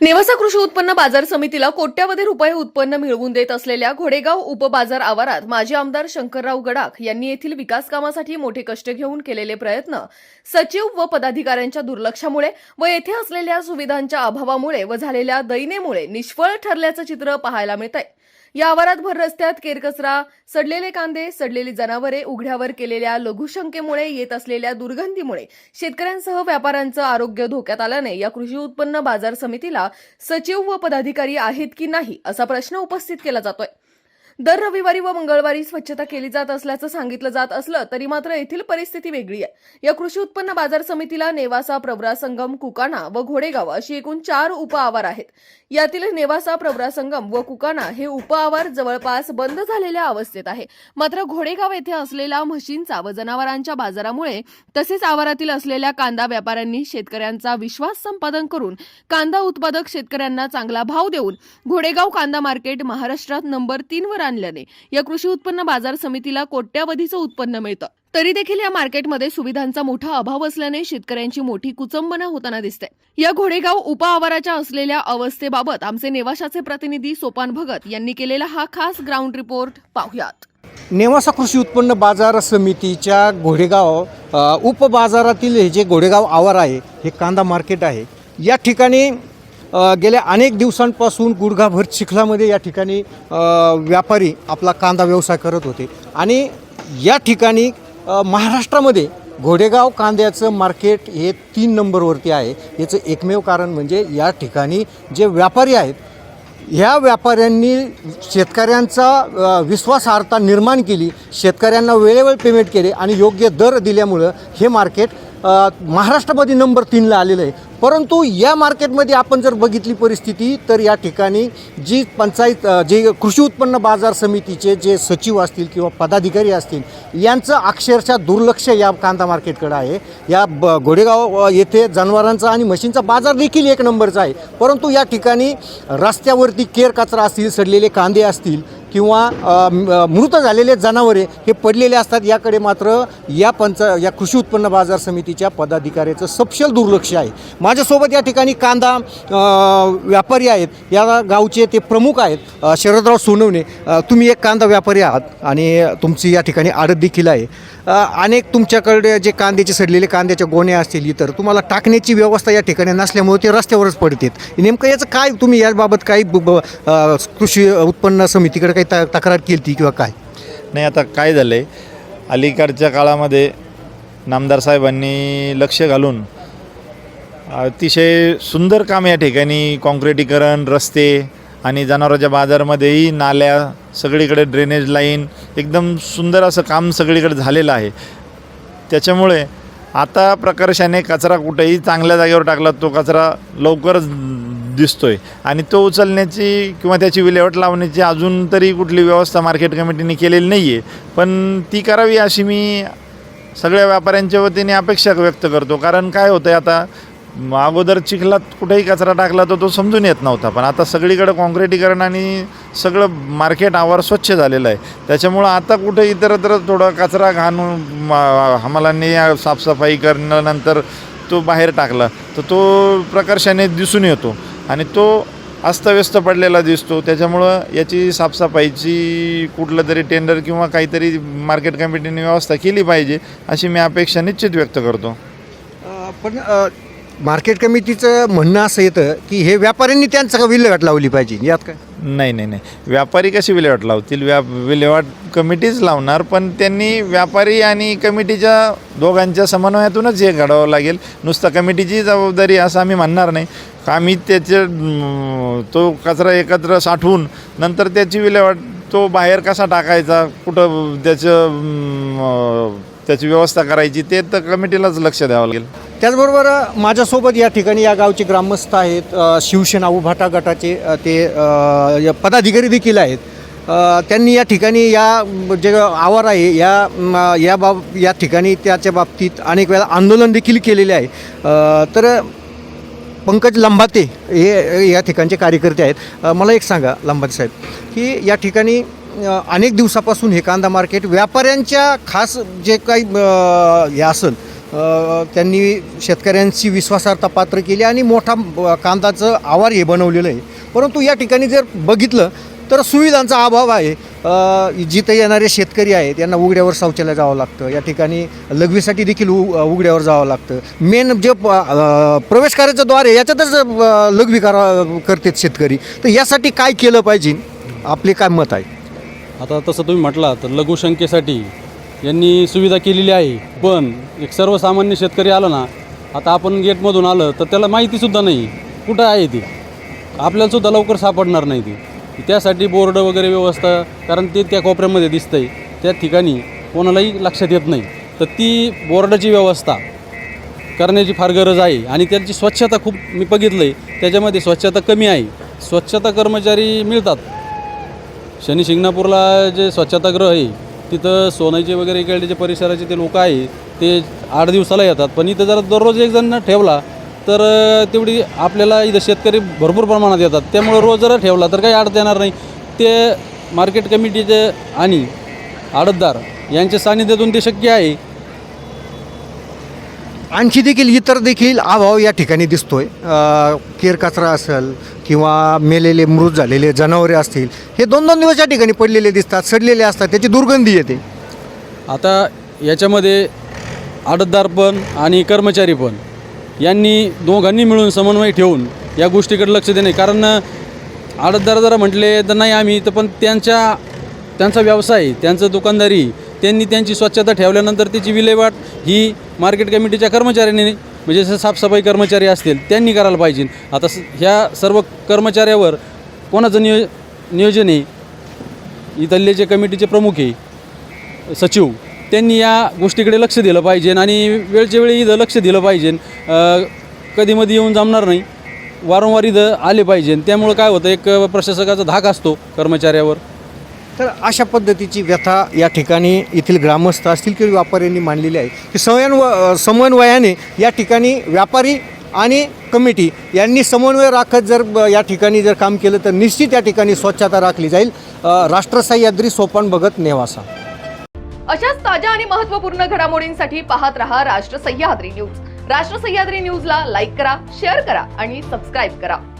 नेवासा कृषी उत्पन्न बाजार समितीला कोट्यावधी रुपये उत्पन्न मिळवून देत असलेल्या घोडेगाव उपबाजार आवारात माजी आमदार शंकरराव गडाख यांनी येथील विकास कामासाठी मोठे कष्ट घेऊन केलेले प्रयत्न सचिव व पदाधिकाऱ्यांच्या दुर्लक्षामुळे व येथे असलेल्या सुविधांच्या अभावामुळे व झालेल्या दैनेमुळे निष्फळ ठरल्याचं चित्र पाहायला मिळतंय. या आवारात भर रस्त्यात केरकचरा सडलेले कांदे सडलेली जनावरे उघड्यावर केलेल्या लघुशंकेमुळे येत असलेल्या दुर्गंधीमुळे शेतकऱ्यांसह व्यापाऱ्यांचं आरोग्य धोक्यात आल्याने या कृषी उत्पन्न बाजार समितीला सचिव व पदाधिकारी आहेत की नाही असा प्रश्न उपस्थित केला जातोय. दर रविवारी व मंगळवारी स्वच्छता केली जात असल्याचं सांगितलं जात असलं तरी मात्र येथील परिस्थिती वेगळी आहे. या कृषी उत्पन्न बाजार समितीला नेवासा प्रवरा संगम कुकाणा व घोडेगाव अशी एकूण चार उप आवार आहेत. यातील नेवासा प्रवरा संगम व कुकाणा हे उप आवार जवळपास बंद झालेल्या अवस्थेत आहे. मात्र घोडेगाव येथे असलेला म्हशींचा व जनावरांच्या बाजारामुळे तसेच आवारातील असलेल्या कांदा व्यापाऱ्यांनी शेतकऱ्यांचा विश्वास संपादन करून कांदा उत्पादक शेतकऱ्यांना चांगला भाव देऊन घोडेगाव कांदा मार्केट महाराष्ट्रात नंबर तीन वर आणल्याने. या कृषी उत्पन्न बाजार समितीला कोट्यावधीचं उत्पन्न मिळतं. तरी देखील या मार्केटमध्ये सुविधांचा मोठा अभाव असल्याने शेतकऱ्यांची मोठी कुचंबना होताना दिसते. या घोडेगाव उपआवाराच्या असलेल्या अवस्थेबाबत आमचे नेवाशाचे प्रतिनिधी सोपान भगत यांनी केलेला हा खास ग्राउंड रिपोर्ट पाहुयात. नेवासा कृषी उत्पन्न बाजार समितीच्या घोडेगाव उपबाजारातील हे जे घोडेगाव आवार आहे हे कांदा मार्केट आहे. या ठिकाणी गेल्या अनेक दिवसांपासून गुडघाभर चिखलामध्ये या ठिकाणी व्यापारी आपला कांदा व्यवसाय करत होते. आणि या ठिकाणी महाराष्ट्रामध्ये घोडेगाव कांद्याचं मार्केट हे तीन नंबरवरती आहे. याचं एकमेव कारण म्हणजे या ठिकाणी जे व्यापारी आहेत ह्या व्यापाऱ्यांनी शेतकऱ्यांचा विश्वासार्हता निर्माण केली शेतकऱ्यांना वेळेवर पेमेंट केले आणि योग्य दर दिल्यामुळं हे मार्केट महाराष्ट्रामध्ये नंबर तीनला आलेलं आहे. परंतु या मार्केटमध्ये आपण जर बघितली परिस्थिती तर या ठिकाणी जी पंचायत जे कृषी उत्पन्न बाजार समितीचे जे सचिव असतील किंवा पदाधिकारी असतील यांचं अक्षरशः दुर्लक्ष या कांदा मार्केटकडे आहे. या ब घोडेगाव येथे जनावरांचा आणि म्हशींचा बाजार देखील एक नंबरचा आहे. परंतु या ठिकाणी रस्त्यावरती केर कचरा असतील सडलेले कांदे असतील किंवा मृत झालेले जनावरे हे पडलेले असतात याकडे मात्र या पंच या कृषी उत्पन्न बाजार समितीच्या पदाधिकाऱ्याचं सपशल दुर्लक्ष आहे. माझ्यासोबत या ठिकाणी कांदा व्यापारी आहेत. या गावचे ते प्रमुख आहेत शरदराव सोनवणे. तुम्ही एक कांदा व्यापारी आहात आणि तुमची या ठिकाणी आडत देखील आहे. अनेक तुमच्याकडे जे कांद्याचे सडलेले कांद्याच्या गोण्या असतील इतर तुम्हाला टाकण्याची व्यवस्था या ठिकाणी नसल्यामुळे ते रस्त्यावरच पडतात. नेमकं याचं काय तुम्ही याबाबत काही कृषी उत्पन्न समितीकडे काही त तक्रार केली ती किंवा काय? नाही आता काय झालं आहे अलीकडच्या काळामध्ये नामदार साहेबांनी लक्ष घालून अतिशय सुंदर काम या ठिकाणी काँक्रिटीकरण रस्ते आणि जनावरांच्या बाजारमध्येही नाल्या सगळीकडे ड्रेनेज लाईन एकदम सुंदर असं काम सगळीकडे झालेलं आहे. त्याच्यामुळे आता प्रकर्षाने कचरा कुठेही चांगल्या जागेवर टाकला तो कचरा लवकरच दिसतोय. आणि तो उचलण्याची किंवा त्याची विल्हेवाट लावण्याची अजून तरी कुठली व्यवस्था मार्केट कमिटीने केलेली नाही आहे पण ती करावी अशी मी सगळ्या व्यापाऱ्यांच्या वतीने अपेक्षा व्यक्त करतो. कारण काय होतं आहे आता अगोदर चिखलात कुठेही कचरा टाकला तर तो समजून येत नव्हता. पण आता सगळीकडे काँक्रिटीकरण आणि सगळं मार्केट आवार स्वच्छ झालेलं आहे. त्याच्यामुळं आता कुठे इतरत्र थोडा कचरा घाणून हमालांनी साफसफाई करण्यानंतर तो बाहेर टाकला तर तो प्रकर्षाने दिसून येतो. आणि तो अस्तव्यस्त पडलेला दिसतो. त्याच्यामुळं याची साफसफाईची कुठलं तरी टेंडर किंवा काहीतरी मार्केट कमिटीने व्यवस्था केली पाहिजे अशी मी अपेक्षा निश्चित व्यक्त करतो. पण मार्केट कमिटीचं म्हणणं असं येतं की हे व्यापाऱ्यांनी त्यांचं विल्हेवाट लावली पाहिजे? यात काय? नाही नाही नाही. व्यापारी कशी विल्हेवाट लावतील? व्या विल्हेवाट कमिटीच लावणार पण त्यांनी व्यापारी आणि कमिटीच्या दोघांच्या समन्वयातूनच हे घडावं लागेल. नुसतं कमिटीची जबाबदारी असं आम्ही म्हणणार नाही. आम्ही त्याचे तो कचरा एकत्र साठवून नंतर त्याची विल्हेवाट तो बाहेर कसा टाकायचा कुठं त्याचं त्याची व्यवस्था करायची ते तर कमिटीलाच लक्ष द्यावं लागेल. त्याचबरोबर माझ्यासोबत या ठिकाणी या गावचे ग्रामस्थ आहेत शिवसेना उभाटा गटाचे ते पदाधिकारी देखील आहेत. त्यांनी या ठिकाणी या जे आवार आहे या या बाब या ठिकाणी त्याच्या बाबतीत अनेक वेळा आंदोलन देखील केलेले आहे. तर पंकज लंबाते हे या ठिकाणचे कार्यकर्ते आहेत. मला एक सांगा लंबाते साहेब की या ठिकाणी अनेक दिवसापासून हे कांदा मार्केट व्यापाऱ्यांच्या खास जे काही हे असेल त्यांनी शेतकऱ्यांची विश्वासार्हता पात्र केली आणि मोठा कांदाचं आवार हे बनवलेलं आहे. परंतु या ठिकाणी जर बघितलं तर सुविधांचा अभाव आहे. जिथे जिथं येणारे शेतकरी आहेत यांना उघड्यावर शौचालय जावं लागतं. या ठिकाणी लघवीसाठी देखील उ उघड्यावर जावं लागतं. मेन जे प- प्रवेश करायचं द्वार आहे याच्यातच लघवी करा करतात शेतकरी. तर यासाठी काय केलं पाहिजे? आपले काय मत आहे? आता तसं तुम्ही म्हटला तर लघुशंकेसाठी यांनी सुविधा केलेली आहे. पण एक सर्वसामान्य शेतकरी आला ना आता आपण गेटमधून आलं तर त्याला माहितीसुद्धा नाही. कुठं आहे ती? आपल्यालासुद्धा लवकर सापडणार नाही ती. त्यासाठी बोर्ड वगैरे व्यवस्था कारण ते त्या कोपऱ्यामध्ये दिसतंय. त्या ठिकाणी कोणालाही लक्षात येत नाही. तर ती बोर्डाची व्यवस्था करण्याची फार गरज आहे. आणि त्यांची स्वच्छता खूप मी बघितलं आहे त्याच्यामध्ये स्वच्छता कमी आहे. स्वच्छता कर्मचारी मिळतात. शनी शिंगणापूरला जे स्वच्छतागृह आहे तिथं सोनाईचे वगैरे इकडे जे परिसराचे ते लोक आहे ते आठ दिवसाला येतात. पण इथं जर दररोज एक जण ठेवला तर तेवढी आपल्याला इथं शेतकरी भरपूर प्रमाणात येतात. त्यामुळं रोज जर ठेवला तर काही अडत येणार नाही. ते मार्केट कमिटीचे आणि आडतदार यांच्या सानिध्यातून ते शक्य आहे. आणखी देखील इतर देखील अभाव या ठिकाणी दिसतोय. अ, केर कचरा असेल किंवा मेलेले मृत झालेले जनावरे असतील हे दोन दोन दिवस या ठिकाणी पडलेले दिसतात सडलेले असतात त्याची दुर्गंधी येते. आता याच्यामध्ये आडतदार पण आणि कर्मचारी पण यांनी दोघांनी मिळून समन्वय ठेवून या गोष्टीकडे लक्ष देणे. कारण आडतदार जरा म्हटले तर नाही आम्ही तर पण त्यांच्या त्यांचा व्यवसाय त्यांचं दुकानदारी त्यांनी त्यांची स्वच्छता ठेवल्यानंतर त्याची विल्हेवाट ही मार्केट कमिटीच्या कर्मचाऱ्यांनी म्हणजे जसं साफसफाई कर्मचारी असतील त्यांनी करायला पाहिजे. आता स- ह्या सर्व कर्मचाऱ्यावर कोणाचं नियो नियोजन आहे? इथले जे कमिटीचे प्रमुख आहे सचिव. त्यांनी या गोष्टीकडे लक्ष दिलं पाहिजे आणि वेळच्या वेळी इथं लक्ष दिलं पाहिजे. कधीमध्ये येऊन जमणार नाही. वारंवार इथं आले पाहिजे. त्यामुळं काय होतं एक प्रशासकाचा धाक असतो कर्मचाऱ्यावर. तर अशा पद्धतीची व्यथा या ठिकाणी येथील ग्रामस्थ असतील किंवा व्यापाऱ्यांनी मांडलेली आहे. की समन्व समन्वयाने या ठिकाणी व्यापारी आणि कमिटी यांनी समन्वय राखत जर या ठिकाणी जर काम केलं तर निश्चित या ठिकाणी स्वच्छता राखली जाईल. राष्ट्रसह्याद्री सोपान बघत नेवासा. अशाच ताज्या आणि महत्त्वपूर्ण घडामोडींसाठी पाहत रहा राष्ट्र सह्याद्री न्यूज. राष्ट्र सह्याद्री न्यूजला लाईक करा शेअर करा आणि सबस्क्राईब करा.